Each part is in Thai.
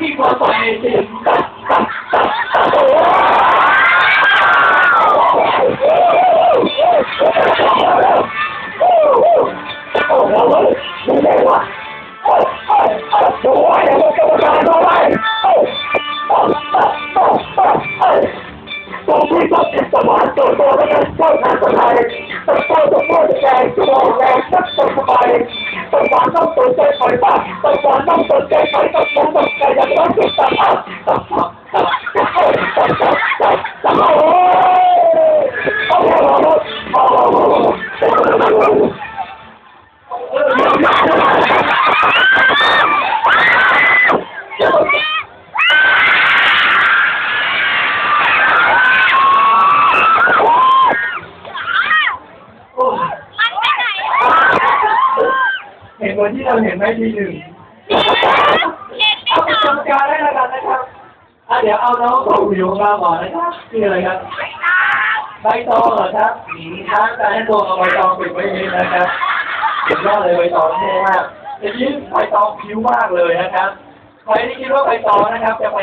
วิ่งม เห็นวันที่เราเห็นไหมทีหนึ่งเอาเป็นกรรมการได้แล้วกันนะครับอะเดี๋ยวเอาน้องของวิวของเราก่อนนะครับชื่ออะไรครับใบตองเหรอครับหืมช้างการให้ตัวเอาใบตองปิดไว้อย่างนี้นะครับสุดยอดเลยใบตองเท่มากแต่นี้ใบตองผิวมากเลยนะครับใครที่คิดว่าใบตองนะครับ จะไป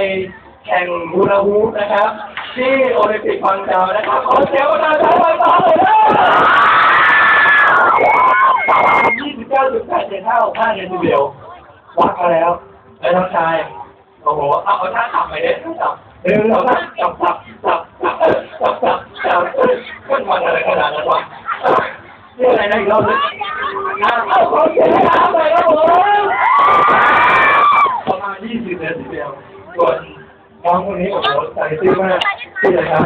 แข่งฮูลาฮูปนะครับ ที่โอลิมปิกพังเจานะครับขอเสียงปรบมือให้ใบตองเลยนะ ยี่สิบเก้าจุดแปดเจ็ดห้าหกห้าเงินเดียววัดมาแล้วไอ้น้องชายโอ้โหเอาเอาท่าขับไปเด็ดจับหนึ่งสองสามจับจับจับจับจับจับจับขึ้นวันอะไรขนาดนั้นวะนี่อะไรนะอีกรอบนึงอะเอาขอเสียงให้น้ำเลยครับผมประมาณยี่สิบเดือนเดียวส่วนน้องคนนี้โอ้โหใจซื่อมากชื่ออะไรครับ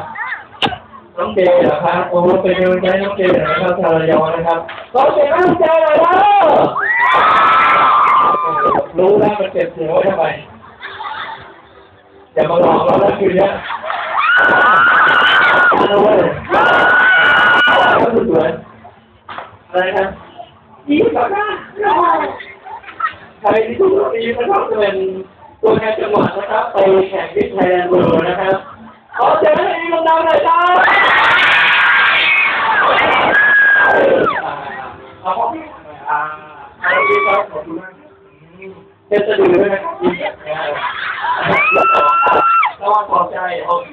น้องเจเหรอครับโอ้โหเป็นกำลังใจให้น้องเจหน่อยนะครับชาวระยองนะครับขอเสียงให้น้องเจหน่อยนะรู้แล้วมันเจ็บเสียงไว้ทำไมอย่ามาหลอกเราแล้วคืนเนี้ยเอาเว้ยก็สวยอะไรนะยิ้มก่อนนะใครที่ถูกรางวัลนี้นะครับจะเป็นตัวแทนจังหวัดนะครับไปแข่งที่ไทยแลนด์เวิลด์นะครับ ขอเสียงให้ดีดังๆหน่อยจ้าเอาพอพี่อ่าเอาพี่ครับขอบคุณมาก เจ็บสะดือด้วยนะครับยิ้มระวังปลอบใจโอเค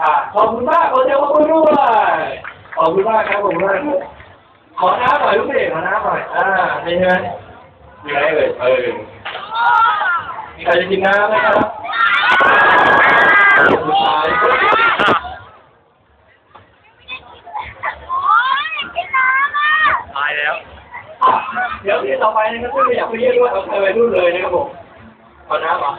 อ่าขอบคุณมากขอเสียงขอบคุณด้วยขอบคุณมากครับขอบคุณมากขอน้ำหน่อยลูกเด็กขอน้ำหน่อย อ่าใช่ไหมมีอะไรเอ่ยเออมีใครจะกินน้ำไหมครับสุดท้ายตายแล้ว เดี๋ยวที่ต่อไปนะครับที่ไม่อยากไปเยี่ยมด้วยเอาไปรุ่นเลยนะครับผมขอน้ำเหรอ